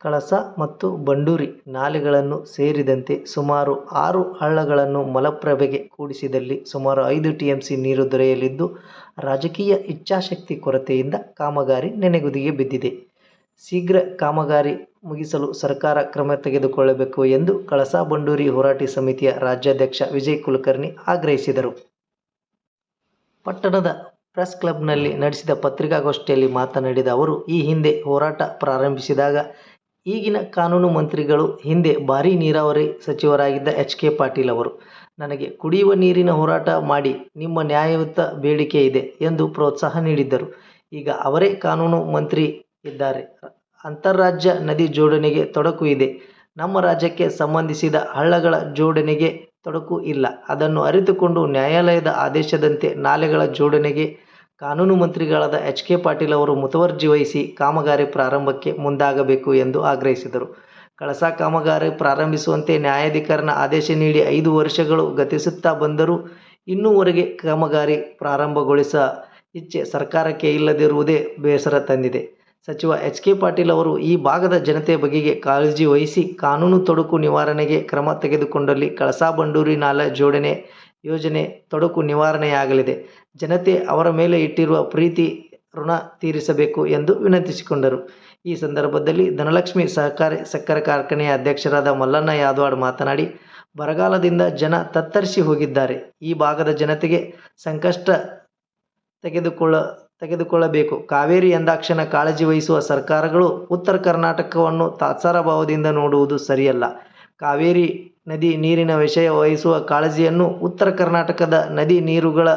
ಕಳಸಾ ಮತ್ತು ಬಂಡೂರಿ ನಾಲೆಗಳನ್ನು ಸೇರಿದಂತೆ ಸುಮಾರು ಆರು ಹಳ್ಳಗಳನ್ನು ಮಲಪ್ರಭೆಗೆ ಕೂಡಿಸಿದಲ್ಲಿ ಸುಮಾರು ಐದು ಟಿಎಂಸಿ ನೀರು ದೊರೆಯಲಿದ್ದು, ರಾಜಕೀಯ ಇಚ್ಛಾಶಕ್ತಿ ಕೊರತೆಯಿಂದ ಕಾಮಗಾರಿ ನೆನೆಗುದಿಗೆ ಬಿದ್ದಿದೆ. ಶೀಘ್ರ ಕಾಮಗಾರಿ ಮುಗಿಸಲು ಸರ್ಕಾರ ಕ್ರಮ ತೆಗೆದುಕೊಳ್ಳಬೇಕು ಎಂದು ಕಳಸಾ-ಬಂಡೂರಿ ಹೋರಾಟ ಸಮಿತಿಯ ರಾಜ್ಯಾಧ್ಯಕ್ಷ ವಿಜಯ್ ಕುಲಕರ್ಣಿ ಆಗ್ರಹಿಸಿದರು. ಪಟ್ಟಣದ ಪ್ರೆಸ್ ಕ್ಲಬ್ನಲ್ಲಿ ನಡೆಸಿದ ಪತ್ರಿಕಾಗೋಷ್ಠಿಯಲ್ಲಿ ಮಾತನಾಡಿದ ಅವರು, ಈ ಹಿಂದೆ ಹೋರಾಟ ಪ್ರಾರಂಭಿಸಿದಾಗ ಈಗಿನ ಕಾನೂನು ಮಂತ್ರಿಗಳು, ಹಿಂದೆ ಭಾರೀ ನೀರಾವರಿ ಸಚಿವರಾಗಿದ್ದ ಎಚ್. ಕೆ. ಪಾಟೀಲ್ ಅವರು ನನಗೆ ಕುಡಿಯುವ ನೀರಿನ ಹೋರಾಟ ಮಾಡಿ ನಿಮ್ಮ ನ್ಯಾಯಯುತ ಬೇಡಿಕೆ ಇದೆ ಎಂದು ಪ್ರೋತ್ಸಾಹ ನೀಡಿದ್ದರು. ಈಗ ಅವರೇ ಕಾನೂನು ಮಂತ್ರಿ ಇದ್ದಾರೆ. ಅಂತಾರಾಜ್ಯ ನದಿ ಜೋಡಣೆಗೆ ತೊಡಕು ಇದೆ. ನಮ್ಮ ರಾಜ್ಯಕ್ಕೆ ಸಂಬಂಧಿಸಿದ ಹಳ್ಳಗಳ ಜೋಡಣೆಗೆ ತೊಡಕು ಇಲ್ಲ. ಅದನ್ನು ಅರಿತುಕೊಂಡು ನ್ಯಾಯಾಲಯದ ಆದೇಶದಂತೆ ನಾಲೆಗಳ ಜೋಡಣೆಗೆ ಕಾನೂನು ಮಂತ್ರಿಗಳಾದ ಎಚ್. ಕೆ. ಪಾಟೀಲ್ ಅವರು ಮುತುವರ್ಜಿ ವಹಿಸಿ ಕಾಮಗಾರಿ ಪ್ರಾರಂಭಕ್ಕೆ ಮುಂದಾಗಬೇಕು ಎಂದು ಆಗ್ರಹಿಸಿದರು. ಕಳಸಾ ಕಾಮಗಾರಿ ಪ್ರಾರಂಭಿಸುವಂತೆ ನ್ಯಾಯಾಧಿಕರಣ ಆದೇಶ ನೀಡಿ ಐದು ವರ್ಷಗಳು ಗತಿಸುತ್ತಾ ಬಂದರೂ ಇನ್ನೂವರೆಗೆ ಕಾಮಗಾರಿ ಪ್ರಾರಂಭಗೊಳಿಸ ಇಚ್ಛೆ ಸರ್ಕಾರಕ್ಕೆ ಇಲ್ಲದಿರುವುದೇ ಬೇಸರ ತಂದಿದೆ. ಸಚಿವ ಎಚ್. ಕೆ. ಪಾಟೀಲ್ ಅವರು ಈ ಭಾಗದ ಜನತೆ ಬಗೆಗೆ ಕಾಳಜಿ ವಹಿಸಿ ಕಾನೂನು ತೊಡಕು ನಿವಾರಣೆಗೆ ಕ್ರಮ ತೆಗೆದುಕೊಂಡಲ್ಲಿ ಕಳಸಾ-ಬಂಡೂರಿ ನಾಲೆ ಜೋಡಣೆ ಯೋಜನೆ ತೊಡಕು ನಿವಾರಣೆಯಾಗಲಿದೆ. ಜನತೆ ಅವರ ಮೇಲೆ ಇಟ್ಟಿರುವ ಪ್ರೀತಿ ಋಣ ತೀರಿಸಬೇಕು ಎಂದು ವಿನಂತಿಸಿಕೊಂಡರು. ಈ ಸಂದರ್ಭದಲ್ಲಿ ಧನಲಕ್ಷ್ಮಿ ಸಹಕಾರಿ ಸಕ್ಕರೆ ಕಾರ್ಖಾನೆಯ ಅಧ್ಯಕ್ಷರಾದ ಮಲ್ಲಣ್ಣ ಯಾದವಾಡ್ ಮಾತನಾಡಿ, ಬರಗಾಲದಿಂದ ಜನ ತತ್ತರಿಸಿ ಹೋಗಿದ್ದಾರೆ. ಈ ಭಾಗದ ಜನತೆಗೆ ಸಂಕಷ್ಟ ತೆಗೆದುಕೊಳ್ಳ ತೆಗೆದುಕೊಳ್ಳಬೇಕು. ಕಾವೇರಿ ಎಂದಾಕ್ಷಣ ಕಾಳಜಿ ವಹಿಸುವ ಸರ್ಕಾರಗಳು ಉತ್ತರ ಕರ್ನಾಟಕವನ್ನು ತಾತ್ಸಾರ ಭಾವದಿಂದ ನೋಡುವುದು ಸರಿಯಲ್ಲ. ಕಾವೇರಿ ನದಿ ನೀರಿನ ವಿಷಯ ವಹಿಸುವ ಕಾಳಜಿಯನ್ನು ಉತ್ತರ ಕರ್ನಾಟಕದ ನದಿ ನೀರುಗಳ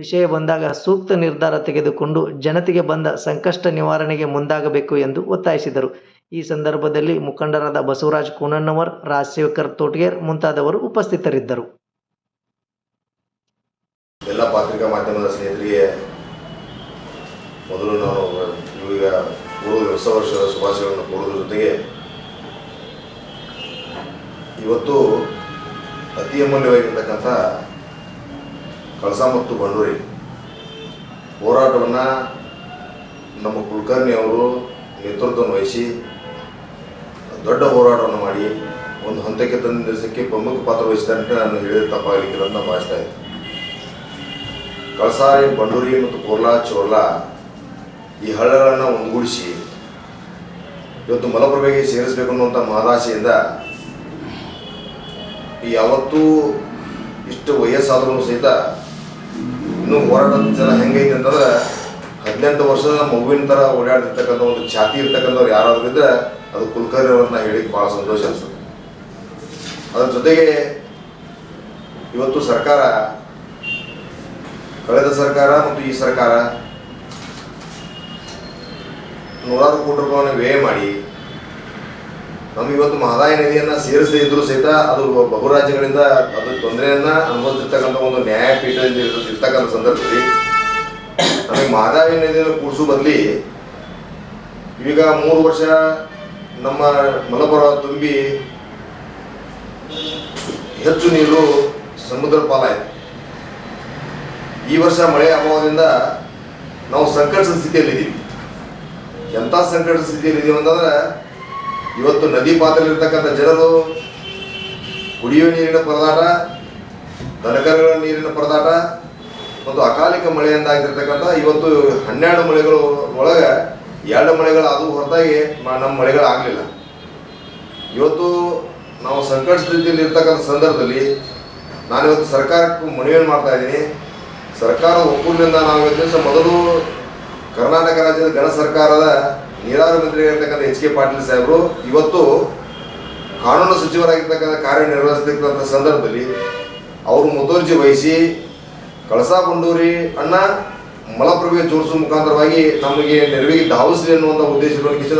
ವಿಷಯ ಬಂದಾಗ ಸೂಕ್ತ ನಿರ್ಧಾರ ತೆಗೆದುಕೊಂಡು ಜನತೆಗೆ ಬಂದ ಸಂಕಷ್ಟ ನಿವಾರಣೆಗೆ ಮುಂದಾಗಬೇಕು ಎಂದು ಒತ್ತಾಯಿಸಿದರು. ಈ ಸಂದರ್ಭದಲ್ಲಿ ಮುಖಂಡರಾದ ಬಸವರಾಜ ಕೂನಣ್ಣವರ್, ರಾಜಶೇಖರ್ ತೋಟಗೇರ್ ಮುಂತಾದವರು ಉಪಸ್ಥಿತರಿದ್ದರು. ಎಲ್ಲ ಪತ್ರಿಕಾ ಮಾಧ್ಯಮದ ಸ್ನೇಹಿತರಿಗೆ ಮೊದಲು ನಾನು ಹೊಸ ವರ್ಷದ ಶುಭಾಶಯಗಳನ್ನು ಕೋರುವುದರ ಜೊತೆಗೆ ಇವತ್ತು ಅತಿ ಅಮೂಲ್ಯವಾಗಿರ್ತಕ್ಕಂಥ ಕಳಸ ಮತ್ತು ಬಂಡೂರಿ. ಹೋರಾಟವನ್ನು ನಮ್ಮ ಕುಲಕರ್ಣಿ ಅವರು ನೇತೃತ್ವವನ್ನು ವಹಿಸಿ ದೊಡ್ಡ ಹೋರಾಟವನ್ನು ಮಾಡಿ ಒಂದು ಹಂತಕ್ಕೆ ತಂದು ನಿಲ್ಲಿಸಕ್ಕೆ ಪ್ರಮುಖ ಪಾತ್ರ ವಹಿಸ್ತಾರೆ ಅಂತ ನಾನು ಹೇಳಿದ ತಪ್ಪಾಗಲಿಕ್ಕಿಲ್ಲ ಭಾವಿಸ್ತಾ ಇದ್ದೆ ಕಳಸಾರಿ, ಬಂಡೂರಿ ಮತ್ತು ಕೋರ್ಲಾ, ಚೋರ್ಲಾ ಈ ಹಳ್ಳಗಳನ್ನು ಒಂದುಗೂಡಿಸಿ ಇವತ್ತು ಮಲಪ್ರಭೆಗೆ ಸೇರಿಸಬೇಕು ಅನ್ನುವಂಥ ಮಹದಾಸೆಯಿಂದ ಈ ಯಾವತ್ತೂ ಇಷ್ಟು ವಯಸ್ಸಾದ್ರೂ ಸಹಿತ ಇನ್ನೂ ಹೋರಾಟದ ಜನ ಹೆಂಗೈತೆ ಅಂತಂದ್ರೆ ಹದಿನೆಂಟು ವರ್ಷದ ಮಗುವಿನ ಥರ ಓಡಾಡ್ತಿರ್ತಕ್ಕಂಥ ಒಂದು ಛಾತಿ ಇರ್ತಕ್ಕಂಥವ್ರು ಯಾರಾದ್ರೂ ಇದ್ರೆ ಅದು ಕುಲಕರ್ಣಿ ಅವ್ರನ್ನ ಹೇಳಿಕ್ಕೆ ಭಾಳ ಸಂತೋಷ ಅನಿಸುತ್ತೆ. ಅದ್ರ ಜೊತೆಗೆ ಇವತ್ತು ಸರ್ಕಾರ, ಕಳೆದ ಸರ್ಕಾರ ಮತ್ತು ಈ ಸರ್ಕಾರ ನೂರಾರು ಕೋಟಿ ರೂಪಾಯಿಯನ್ನು ವ್ಯಯ ಮಾಡಿ ನಮ್ಗೆ ಇವತ್ತು ಮಹದಾಯಿ ನದಿಯನ್ನು ಸೇರಿಸದೇ ಇದ್ರೂ ಸಹಿತ ಅದು ಬಹು ರಾಜ್ಯಗಳಿಂದ ಅದು ತೊಂದರೆಯನ್ನ ಅನುಭವಿಸಿರ್ತಕ್ಕಂಥ ಒಂದು ನ್ಯಾಯಪೀಠದಲ್ಲಿ ಇರ್- ಇರ್ತಕ್ಕಂಥ ಸಂದರ್ಭದಲ್ಲಿ ನಮಗೆ ಮಹದಾಯಿ ನದಿಯನ್ನು ಕೂಡಿಸೋ ಬದಲಿ ಈಗ ಮೂರು ವರ್ಷ ನಮ್ಮ ಮಲಪುರ ತುಂಬಿ ಹೆಚ್ಚು ನೀರು ಸಮುದ್ರ ಪಾಲಾಯಿತು. ಈ ವರ್ಷ ಮಳೆ ಅಭಾವದಿಂದ ನಾವು ಸಂಕಟದ ಸ್ಥಿತಿಯಲ್ಲಿದ್ದೀವಿ. ಎಂಥ ಸಂಕಟದ ಸ್ಥಿತಿಯಲ್ಲಿದ್ದೀವಿ ಅಂತಂದ್ರೆ ಇವತ್ತು ನದಿ ಪಾತ್ರದಲ್ಲಿರ್ತಕ್ಕಂಥ ಜನರು ಕುಡಿಯುವ ನೀರಿನ ಪರದಾಟ, ದನಕರಗಳ ನೀರಿನ ಪರದಾಟ ಮತ್ತು ಅಕಾಲಿಕ ಮಳೆಯಿಂದಾಗಿರ್ತಕ್ಕಂಥ ಇವತ್ತು ಹನ್ನೆರಡು ಮಳೆಗಳು ಒಳಗೆ ಎರಡು ಮಳೆಗಳು ಅದು ಹೊರತಾಗಿ ನಮ್ಮ ಮಳೆಗಳು ಆಗಲಿಲ್ಲ. ಇವತ್ತು ನಾವು ಸಂಕಟ ಸ್ಥಿತಿಯಲ್ಲಿ ಇರ್ತಕ್ಕಂಥ ಸಂದರ್ಭದಲ್ಲಿ ನಾನು ಇವತ್ತು ಸರ್ಕಾರಕ್ಕೆ ಮನವಿಯನ್ನು ಮಾಡ್ತಾ ಇದ್ದೀನಿ. ಸರ್ಕಾರ ಒಪ್ಪುನಿಂದ ನಾವು ಇವತ್ತು ಮೊದಲು ಕರ್ನಾಟಕ ರಾಜ್ಯದ ಗಣ ಸರ್ಕಾರದ ನೀರಾವರಿ ಮಂತ್ರಿಯಾಗಿರ್ತಕ್ಕಂಥ ಎಚ್ ಕೆ ಪಾಟೀಲ್ ಸಾಹೇಬರು ಇವತ್ತು ಕಾನೂನು ಸಚಿವರಾಗಿರ್ತಕ್ಕಂಥ ಕಾರ್ಯನಿರ್ವಹಿಸತಕ್ಕಂಥ ಸಂದರ್ಭದಲ್ಲಿ ಅವರು ಮುತುವರ್ಜಿ ವಹಿಸಿ ಕಳಸಾ ಬಂಡೂರಿ ಅಣ್ಣ ಮಲಪ್ರಭೆ ಜೋಡಿಸುವ ಮುಖಾಂತರವಾಗಿ ನಮಗೆ ನೆರವಿಗೆ ಧಾವಿಸಲಿ ಅನ್ನುವಂಥ ಉದ್ದೇಶ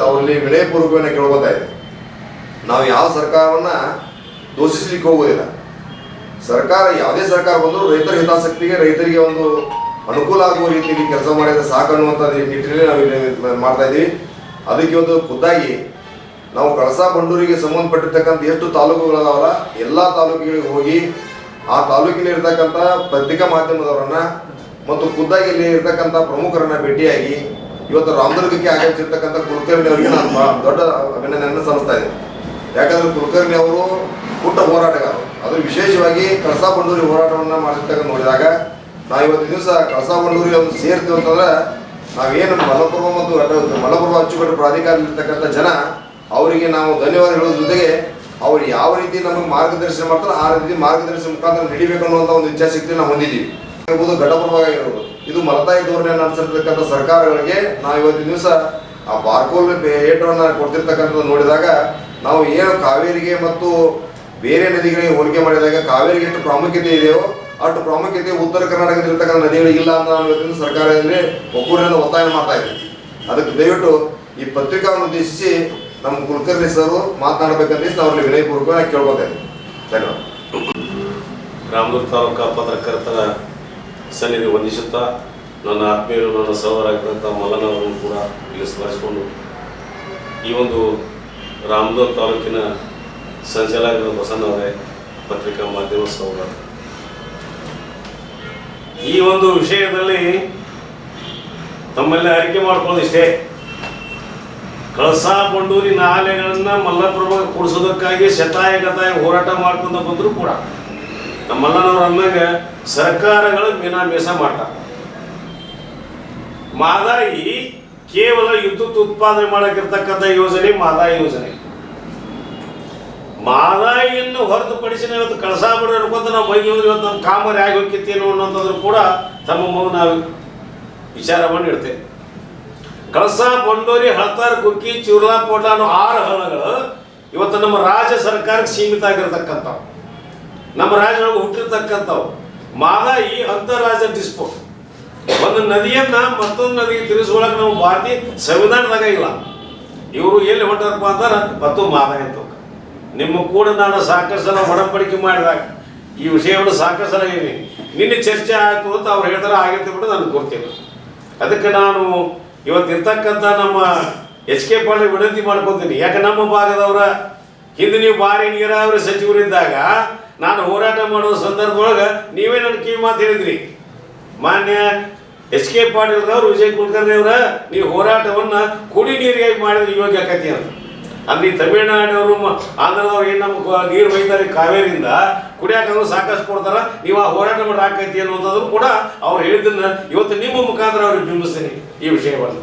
ಅವರಲ್ಲಿ ವಿನಯಪೂರ್ವಕವನ್ನು ಕೇಳ್ಕೊತಾ ಇದೆ ನಾವು ಯಾವ ಸರ್ಕಾರವನ್ನು ದೋಷಿಸ್ಲಿಕ್ಕೆ ಹೋಗೋದಿಲ್ಲ ಸರ್ಕಾರ, ಯಾವುದೇ ಸರ್ಕಾರ ಬಂದರೂ ರೈತರ ಹಿತಾಸಕ್ತಿಗೆ, ರೈತರಿಗೆ ಒಂದು ಅನುಕೂಲ ಆಗುವ ರೀತಿಯಲ್ಲಿ ಕೆಲಸ ಮಾಡಿದರೆ ಸಾಕು ಅನ್ನುವಂಥ ನಿಟ್ಟಿನಲ್ಲಿ ನಾವು ಮಾಡ್ತಾ ಇದ್ದೀವಿ. ಅದಕ್ಕೆ ಒಂದು ಖುದ್ದಾಗಿ ನಾವು ಕಳಸಾ ಬಂಡೂರಿಗೆ ಸಂಬಂಧಪಟ್ಟಿರ್ತಕ್ಕಂಥ ಎಷ್ಟು ತಾಲೂಕುಗಳದಾವಲ್ಲ, ಎಲ್ಲ ತಾಲೂಕುಗಳಿಗೆ ಹೋಗಿ ಆ ತಾಲೂಕಿನಲ್ಲಿ ಇರ್ತಕ್ಕಂಥ ಪತ್ರಿಕಾ ಮಾಧ್ಯಮದವರನ್ನ ಮತ್ತು ಖುದ್ದಾಗಿ ಇಲ್ಲಿ ಇರ್ತಕ್ಕಂಥ ಪ್ರಮುಖರನ್ನ ಭೇಟಿಯಾಗಿ ಇವತ್ತು ರಾಮದುರ್ಗಕ್ಕೆ ಆಗಮಿಸಿರ್ತಕ್ಕಂಥ ಕುಲಕರ್ಣಿ ಅವರಿಗೆ ನಾನು ದೊಡ್ಡ ಅಭಿನಂದನೆಯನ್ನು ಸಲ್ಲಿಸ್ತಾ ಇದ್ದೀನಿ. ಯಾಕಂದ್ರೆ ಕುಲಕರ್ಣಿ ಅವರು ಪುಟ್ಟ ಹೋರಾಟಗಾರರು. ಅದು ವಿಶೇಷವಾಗಿ ಕಳಸಾ ಬಂಡೂರಿ ಹೋರಾಟವನ್ನು ಮಾಡಿರ್ತಕ್ಕಂಥ ನೋಡಿದಾಗ ನಾವು ಇವತ್ತು ದಿವಸ ಕಳಸಾ ಬಂಡೂರಿ ಒಂದು ಸೇರ್ತೀವಿ ಅಂತಂದ್ರೆ ನಾವೇನು ಮಲಪುರ ಮತ್ತು ಅಡ್ಡ- ಮಲಪುರ ಅಚ್ಚುಕಟ್ಟು ಪ್ರಾಧಿಕಾರ ಇರ್ತಕ್ಕಂಥ ಜನ, ಅವರಿಗೆ ನಾವು ಧನ್ಯವಾದ ಹೇಳೋದ್ರ ಜೊತೆಗೆ ಅವ್ರು ಯಾವ ರೀತಿ ನಮಗೆ ಮಾರ್ಗದರ್ಶನ ಮಾಡ್ತಾರೆ ಆ ರೀತಿ ಮಾರ್ಗದರ್ಶನ ಮುಖಾಂತರ ನಡಿಬೇಕು ಅನ್ನುವಂಥ ಒಂದು ಇಚ್ಛಾಶಕ್ತಿ ನಾವು ಹೊಂದಿದ್ದೀವಿ. ಇರ್ಬೋದು ಘಟಪ್ರಭಾಗ ಇರ್ಬೋದು. ಇದು ಮಲತಾಯಿ ಧೋರಣೆ ನಡೆಸಿರ್ತಕ್ಕಂಥ ಸರ್ಕಾರಗಳಿಗೆ ನಾವು ಇವತ್ತಿನ ದಿವಸ ಆ ಬಾರ್ಕೋಲ್ ಏಟವನ್ನು ಕೊಡ್ತಿರ್ತಕ್ಕಂಥದ್ದು ನೋಡಿದಾಗ ನಾವು ಏನು ಕಾವೇರಿಗೆ ಮತ್ತು ಬೇರೆ ನದಿಗಳಿಗೆ ಹೋಲಿಕೆ ಮಾಡಿದಾಗ ಕಾವೇರಿಗೆ ಎಷ್ಟು ಪ್ರಾಮುಖ್ಯತೆ ಇದೆಯೋ ಅಷ್ಟು ಪ್ರಾಮುಖ್ಯತೆ ಉತ್ತರ ಕರ್ನಾಟಕದಲ್ಲಿರ್ತಕ್ಕಂಥ ನದಿಗಳಿಗೆ ಇಲ್ಲ ಅಂತ ನಾನು ಸರ್ಕಾರ ಒಕ್ಕೂರಿನಿಂದ ಒತ್ತಾಯ ಮಾಡ್ತಾ ಇದ್ದೀವಿ ಅದಕ್ಕೆ ದಯವಿಟ್ಟು ಈ ಪತ್ರಿಕಾವನ್ನು ಉದ್ದೇಶಿಸಿ ನಮ್ಮ ಕುಲಕರ್ಣಿ ಸರ್ ಮಾತನಾಡಬೇಕಂತ ಅವ್ರಲ್ಲಿ ವಿನಯಪೂರ್ವಕವಾಗಿ ಕೇಳ್ಬೇಕಾಗಿದೆ ಧನ್ಯವಾದ. ರಾಮದುರ್ಗ ತಾಲೂಕಾ ಪತ್ರಕರ್ತರ ಸನ್ನಿಧಿ ವಂದಿಸುತ್ತಾ ನನ್ನ ಆತ್ಮೀಯರು, ನನ್ನ ಸಹೋದರಾಗಿದ್ದಂಥ ಮಲ್ಲನವರನ್ನು ಕೂಡ ಇಲ್ಲಿ ಸ್ಮರಿಸಿಕೊಂಡು ಈ ಒಂದು ರಾಮದುರ್ಗ ತಾಲೂಕಿನ ಸಂಚಾಲಕ ಬಸನ್ನವರೇ ಪತ್ರಿಕಾ ಮಾಧ್ಯಮ ಸಹೋದರ. ಈ ಒಂದು ವಿಷಯದಲ್ಲಿ ತಮ್ಮಲ್ಲಿ ಅರಿಕೆ ಇಷ್ಟೇ ಕಳಸಾ ಬಂಡೂರಿ ನಾಲೆಗಳನ್ನ ಮಲ್ಲಪ್ರಭ ಕೂಡಿಸೋದಕ್ಕಾಗಿ ಶತಾಯ ಗತಾಯ ಹೋರಾಟ ಮಾಡ್ಕೊಂಡು ಬಂದರೂ ಕೂಡ. ನಮ್ಮಲ್ಲನವ್ರು ಅಂದಾಗ ಸರ್ಕಾರಗಳು ಮೀನಾಮೇಷ ಮಾಡ್ತಾರೆ. ಮಾದಾಯಿ ಕೇವಲ ವಿದ್ಯುತ್ ಉತ್ಪಾದನೆ ಮಾಡಕ್ಕಿರ್ತಕ್ಕಂಥ ಯೋಜನೆ ಮಾದಾಯಿ ಯೋಜನೆ. ಮಾದಾಯಿಯನ್ನು ಹೊರತುಪಡಿಸಿ ಇವತ್ತು ಕಳಸಾ ಬಿಡೋ ಅನ್ಕೊಂತ ನಾವು ಬೈದು ಹೋದ್ರೆ ಇವತ್ತು ನಮ್ಮ ಕಾಮರಿ ಆಗಿ ಹೋಗ್ತೇನೋ ಅನ್ನೋಂಥದ್ರು ಕೂಡ ತಮ್ಮ ಮಗು ನಾವು ವಿಚಾರ ಮಾಡಿ ಇಡ್ತೇವೆ ಕಳಸಾ ಬಂಡೋರಿ, ಹಳತಾರ್ ಗುಕ್ಕಿ ಚುರ್ಲಾ ಪೋಟ್ಲ ಅನ್ನೋ ಆರು ಹಳ್ಳಗಳು ಇವತ್ತು ನಮ್ಮ ರಾಜ್ಯ ಸರ್ಕಾರಕ್ಕೆ ಸೀಮಿತ ಆಗಿರತಕ್ಕಂಥವು. ನಮ್ಮ ರಾಜ್ಯದೊಳಗೆ ಹುಟ್ಟಿರ್ತಕ್ಕಂಥವು. ಮಾದಾಯಿ ಅಂತರಾಜ್ಯ ಡಿಸ್ಪೋ. ಒಂದು ನದಿಯನ್ನ ಮತ್ತೊಂದು ನದಿಗೆ ತಿರುಗಿಸ್ಕೊಳಕ್ ನಾವು ಭಾರತೀಯ ಸಂವಿಧಾನದಾಗ ಇಲ್ಲ. ಇವರು ಎಲ್ಲಿ ಹೊಂಟಾರಪ್ಪ ಅಂತಾರ ಮತ್ತು ಮಾದಾಯಿ ನಿಮ್ಮ ಕೂಡ ನಾನು ಸಾಕಷ್ಟು ಸಲ ಒಡಂಬಡಿಕೆ ಮಾಡಿದಾಗ ಈ ವಿಷಯವನ್ನು ಸಾಕಷ್ಟು ಸಲ ಏನಿ ನಿನ್ನೆ ಚರ್ಚೆ ಆಯಿತು ಅಂತ ಅವ್ರು ಹೇಳ್ತಾರೆ ಆಗಿತ್ತು ಕೂಡ ನಾನು ಕೊಡ್ತೇನೆ. ಅದಕ್ಕೆ ನಾನು ಇವತ್ತು ಇರ್ತಕ್ಕಂಥ ನಮ್ಮ ಎಚ್ ಕೆ ಪಾಳಿ ವಿನಂತಿ ಮಾಡ್ಕೊತೀನಿ. ಯಾಕೆ ನಮ್ಮ ಭಾಗದವರ ಹಿಂದೆ ನೀವು ಭಾರಿ ನೀರಾವರಿ ಸಚಿವರಿದ್ದಾಗ ನಾನು ಹೋರಾಟ ಮಾಡುವ ಸಂದರ್ಭ ಒಳಗೆ ನೀವೇ ನನ್ನ ಕಿವಿ ಮಾತು ಹೇಳಿದ್ರಿ. ಮಾನ್ಯ ಎಚ್ ಕೆ ಪಾಟೀಲ್ ಅವರು ವಿಜಯ್ ಕುಲಕರ್ಣಿ ಅವರ ನೀವು ಹೋರಾಟವನ್ನು ಕುಡಿ ನೀರಿಗಾಗಿ ಮಾಡಿದ್ರೆ ಯೋಗ್ಯ ಆಕತಿ ಅಂತ ತಮಿಳುನಾಡವರು ಮ- ಆಂಧ್ರದವ್ರು ಏನು ನಮ್ಗೆ ನೀರು ಬೈತಾರೆ ಕಾವೇರಿಯಿಂದ ಕುಡಿಯಾಕಂದ್ರೆ ಸಾಕಷ್ಟು ಕೊಡ್ತಾರ, ನೀವು ಆ ಹೋರಾಟ ಮಾಡಿ ಹಾಕೈತಿ ಅನ್ನುವಂಥದ್ದು ಕೂಡ ಅವ್ರು ಹೇಳಿದ್ದನ್ನ ಇವತ್ತು ನಿಮ್ಮ ಮುಖಾಂತರ ಅವ್ರಿಗೆ ಬಿಂಬಿಸ್ತೀನಿ ಈ ವಿಷಯವನ್ನು.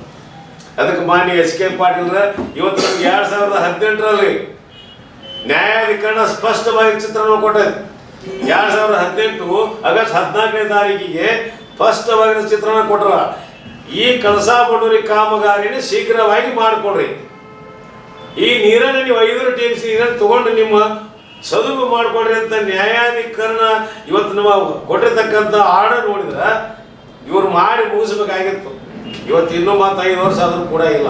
ಅದಕ್ಕೆ ಮಾನ್ಯ ಎಸ್ ಕೆ ಪಾಟೀಲ್ ಇವತ್ತು ನಮ್ಗೆ ಎರಡ್ ಸಾವಿರದ ಹದಿನೆಂಟರಲ್ಲಿ ನ್ಯಾಯಾಧಿಕರಣ ಸ್ಪಷ್ಟವಾಗಿ ಚಿತ್ರಣ ಕೊಟ್ಟದೆ ಎರಡ್ ಸಾವಿರದ ಹದಿನೆಂಟು ಆಗಸ್ಟ್ ಹದಿನಾಲ್ಕನೇ ತಾರೀಕಿಗೆ ಸ್ಪಷ್ಟವಾಗಿ ಚಿತ್ರಣ ಕೊಟ್ರ. ಈ ಕಳಸಾ ಬಡೂರಿ ಕಾಮಗಾರಿನ ಶೀಘ್ರವಾಗಿ ಮಾಡಿಕೊಡ್ರಿ. ಈ ನೀರನ್ನ ನೀವು ಐವರು ಟಿ ಸಿ ನೀರನ್ನು ತಗೊಂಡು ನಿಮ್ಮ ಸದುಪಯೋಗ ಮಾಡಿಕೊಡ್ರಿ ಅಂತ ನ್ಯಾಯಾಧಿಕರಣ ಇವತ್ತು ನಾವು ಕೊಟ್ಟಿರ್ತಕ್ಕಂಥ ಆರ್ಡರ್ ನೋಡಿದ್ರೆ ಇವ್ರು ಮಾಡಿ ಮುಗಿಸ್ಬೇಕಾಗಿತ್ತು. ಇವತ್ತು ಇನ್ನೂ ಮತ್ತು ಐದು ವರ್ಷ ಆದರೂ ಕೂಡ ಇಲ್ಲ.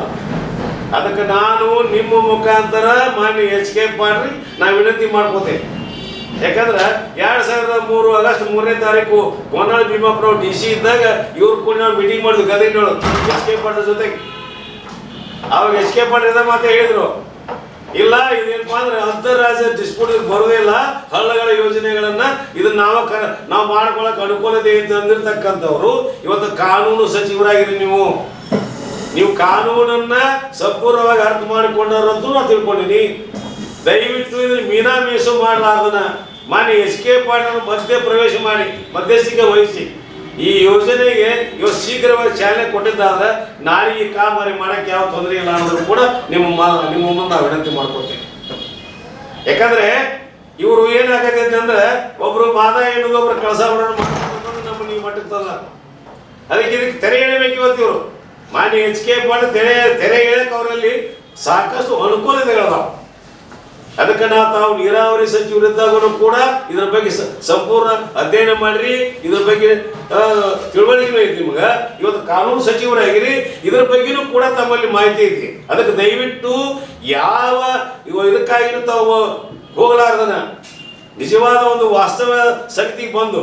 ಅದಕ್ಕೆ ನಾನು ನಿಮ್ಮ ಮುಖಾಂತರ ಮಾನ್ಯ ಎಚ್ ಕೆ ಮಾಡ್ರಿ ನಾನು ವಿನಂತಿ ಮಾಡ್ಕೋತೇನೆ ಯಾಕಂದ್ರೆ ಎರಡು ಸಾವಿರದ ಮೂರು ಆಗಸ್ಟ್ ಮೂರನೇ ತಾರೀಕು ಗೋನಾಳ್ ಭೀಮಾಪುರ ಡಿ ಸಿ ಇದ್ದಾಗ ಇವ್ರು ಕೂಡ ನಾವು ಮೀಟಿಂಗ್ ಮಾಡಿದ್ವಿ ಗದಗಿನೊಳಗೆ ಎಚ್ ಕೆ ಜೊತೆಗೆ. ಅವಾಗ ಎಚ್ ಕೆ ಮಾತೆ ಹೇಳಿದ್ರು. ಇಲ್ಲ, ಇದೇನಪ್ಪ ಅಂದ್ರೆ ಅಂತಾರಾಜ್ಯ ಡಿಸ್ಪ್ಯೂಟ್ ಬರೋದೇ ಇಲ್ಲ. ಹಳ್ಳಗಳ ಯೋಜನೆಗಳನ್ನ ಇದನ್ನ ನಾವು ನಾವು ಮಾಡ್ಕೊಳಕ್ ಅನುಕೂಲತೆ ಅಂದಿರ್ತಕ್ಕಂಥವ್ರು. ಇವತ್ತು ಕಾನೂನು ಸಚಿವರಾಗಿರಿ ನೀವು. ನೀವು ಕಾನೂನನ್ನ ಸಂಪೂರ್ಣವಾಗಿ ಅರ್ಥ ಮಾಡಿಕೊಂಡವ್ರಂತೂ ನಾನು ತಿಳ್ಕೊಂಡಿನಿ. ದಯವಿಟ್ಟು ಇದ್ರ ಮೀನಾ ಮೀಸು ಮಾಡಲಾರ್ದನ ಮಾನ್ಯ ಎಸ್ ಕೆ ಪಾಟೀಲ್ ಮಧ್ಯ ಪ್ರವೇಶ ಮಾಡಿ, ಮಧ್ಯಸ್ಥಿಕೆ ವಹಿಸಿ. ಈ ಯೋಜನೆಗೆ ಇವತ್ತು ಶೀಘ್ರವಾಗಿ ಚಾಲನೆ ಕೊಟ್ಟಿದ್ದಾದ್ರೆ ನಾಳೆ ಈ ಕಾಮಗಾರಿ ಮಾಡಕ್ಕೆ ಯಾವ ತೊಂದರೆ ಇಲ್ಲ ಅನ್ನೋದು ಕೂಡ ನಿಮ್ಮ ನಿಮ್ಮ ಮುಂದೆ ವಿನಂತಿ ಮಾಡ್ಕೊತೀವಿ ಯಾಕಂದ್ರೆ ಇವರು ಏನಾಗತ್ತೆ ಅಂದ್ರೆ ಒಬ್ರು ಮಾದ ಎನ್ನುವುದು ಒಬ್ರು ಕೆಲಸ ನಮ್ಮ ನೀವು ಮಾಡಿರ್ತಲ್ಲ ಅದಕ್ಕೆ ಇದಕ್ಕೆ ತೆರೆ ಎಳಿಬೇಕು ಇವತ್ತು ಇವರು. ಮಾನ್ಯ ಎಚ್ ಕೆ ಪಾಟೀಲ್ ತೆರೆ ತೆರೆ ಎಳಕ್ ಅವರಲ್ಲಿ ಸಾಕಷ್ಟು ಅನುಕೂಲತೆಗಳದಾವ. ಅದಕ್ಕೆ ನಾವು ತಾವು ನೀರಾವರಿ ಸಚಿವರಿದ್ದಾಗೂ ಕೂಡ ಇದ್ರ ಬಗ್ಗೆ ಸಂಪೂರ್ಣ ಅಧ್ಯಯನ ಮಾಡ್ರಿ, ಇದ್ರ ಬಗ್ಗೆ ತಿಳುವಳಿಕೆ ಐತಿ ನಿಮ್ಗೆ. ಇವತ್ತು ಕಾನೂನು ಸಚಿವರಾಗಿರಿ, ಇದ್ರ ಬಗ್ಗೆನೂ ಕೂಡ ತಮ್ಮಲ್ಲಿ ಮಾಹಿತಿ ಐತಿ. ಅದಕ್ಕೆ ದಯವಿಟ್ಟು ಯಾವ ಇದಕ್ಕಾಗಿ ತಾವು ಹೋಗಲಾರ್ದನ. ನಿಜವಾದ ಒಂದು ವಾಸ್ತವ ಶಕ್ತಿಗೆ ಬಂದು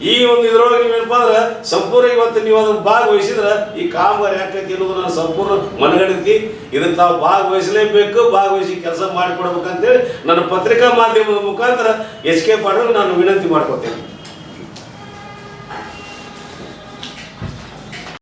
ಈ ಒಂದು ಇದ್ರೊಳಗೆ ನೀವೇನಪ್ಪ ಅಂದ್ರೆ ಸಂಪೂರ್ಣ ಇವತ್ತು ನೀವು ಅದನ್ನು ಭಾಗವಹಿಸಿದ್ರೆ ಈ ಕಾಮಗಾರಿ ಯಾಕೈತಿ ಅನ್ನೋದು ನಾನು ಸಂಪೂರ್ಣ ಮನಗಣಿತಿ ಇದನ್ನು ತಾವು ಭಾಗವಹಿಸಲೇಬೇಕು, ಭಾಗವಹಿಸಿ ಕೆಲಸ ಮಾಡಿಕೊಡ್ಬೇಕಂತೇಳಿ ನನ್ನ ಪತ್ರಿಕಾ ಮಾಧ್ಯಮದ ಮುಖಾಂತರ ಎಚ್ ಕೆ ಪಾಟೀಲ್ ನಾನು ವಿನಂತಿ ಮಾಡ್ಕೊತೇನೆ.